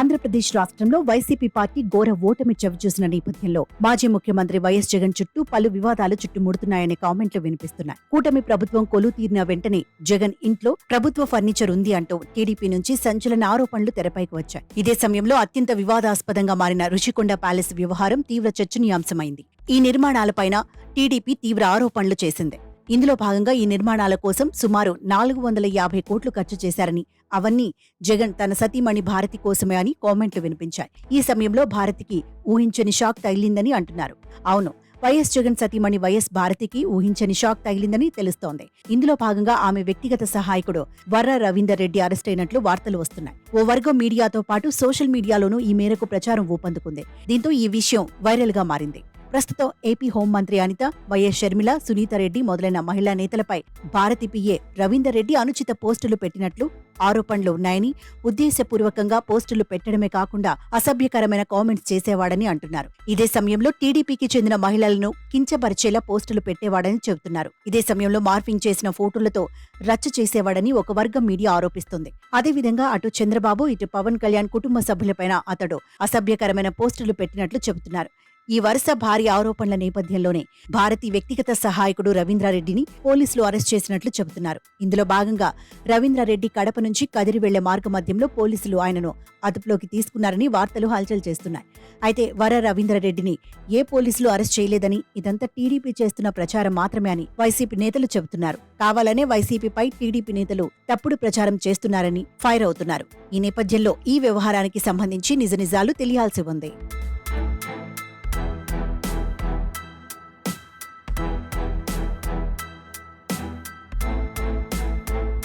ఆంధ్రప్రదేశ్ రాష్ట్రంలో YCP party ఘోర ఓటమి చవిచూసిన నేపథ్యంలో మాజీ ముఖ్యమంత్రి వైఎస్ జగన్ చుట్టూ పలు వివాదాలు చుట్టుముడుతున్నాయనే కామెంట్లు వినిపిస్తున్నాయి. కూటమి ప్రభుత్వం కొలు తీరిన వెంటనే జగన్ ఇంట్లో ప్రభుత్వ ఫర్నిచర్ ఉంది అంటూ టీడీపీ నుంచి సంచలన ఆరోపణలు తెరపైకి వచ్చాయి. ఇదే సమయంలో అత్యంత వివాదాస్పదంగా మారిన రుషికొండ ప్యాలెస్ వ్యవహారం తీవ్ర చర్చనీయాంశమైంది. ఈ నిర్మాణాలపైన టీడీపీ తీవ్ర ఆరోపణలు చేసింది. ఇందులో భాగంగా ఈ నిర్మాణాల కోసం సుమారు నాలుగు వందల యాభై కోట్లు ఖర్చు చేశారని అవన్నీ జగన్ తన సతీమణి భారతి కోసమే అని కామెంట్లు వినిపించాయి. ఈ సమయంలో భారతికి ఊహించని షాక్ తగిలిందని అంటున్నారు. అవును వైఎస్ జగన్ సతీమణి వైఎస్ భారతికి ఊహించని షాక్ తగిలిందని తెలుస్తోంది. ఇందులో భాగంగా ఆమె వ్యక్తిగత సహాయకుడు వర్ర రవీందర్ రెడ్డి అరెస్ట్ అయినట్లు వార్తలు వస్తున్నాయి. ఓ వర్గం మీడియాతో పాటు సోషల్ మీడియాలోనూ ఈ మేరకు ప్రచారం ఊపందుకుంది. దీంతో ఈ విషయం వైరల్గా మారింది. ప్రస్తుతం ఏపీ హోంమంత్రి అనిత వైఎస్ షర్మిల సునీత రెడ్డి మొదలైన మహిళా నేతలపై భారతి పిఏ రవీందర్ రెడ్డి అనుచిత పోస్టులు పెట్టినట్లు ఆరోపణలు ఉన్నాయని ఉద్దేశపూర్వకంగా పోస్టులు పెట్టడమే కాకుండా అసభ్యకరమైన కామెంట్స్ చేసేవాడని అంటున్నారు. ఇదే సమయంలో టీడీపీకి చెందిన మహిళలను కించపరిచేలా పోస్టులు పెట్టేవాడని చెబుతున్నారు. ఇదే సమయంలో మార్ఫింగ్ చేసిన ఫోటోలతో రచ్చ చేసేవాడని ఒక వర్గం మీడియా ఆరోపిస్తుంది. అదేవిధంగా అటు చంద్రబాబు ఇటు పవన్ కళ్యాణ్ కుటుంబ సభ్యులపైన అతడు అసభ్యకరమైన పోస్టులు పెట్టినట్లు చెబుతున్నారు. ఈ వరుస భారీ ఆరోపణల నేపథ్యంలోనే భారతి వ్యక్తిగత సహాయకుడు రవీంద్రారెడ్డిని పోలీసులు అరెస్ట్ చేసినట్లు చెబుతున్నారు. ఇందులో భాగంగా రవీంద్రారెడ్డి కడప నుంచి కదిరి వెళ్ళే మార్గ మధ్యంలో పోలీసులు ఆయనను అదుపులోకి తీసుకున్నారని వార్తలు హల్చల్ చేస్తున్నాయి. అయితే వర రవీంద్రారెడ్డిని ఏ పోలీసులు అరెస్ట్ చేయలేదని ఇదంతా టీడీపీ చేస్తున్న ప్రచారం మాత్రమే అని వైసీపీ నేతలు చెబుతున్నారు. కావాలనే వైసీపీపై టీడీపీ నేతలు తప్పుడు ప్రచారం చేస్తున్నారని ఫైర్ అవుతున్నారు. ఈ నేపథ్యంలో ఈ వ్యవహారానికి సంబంధించి నిజ నిజాలు తెలియాల్సి ఉంది.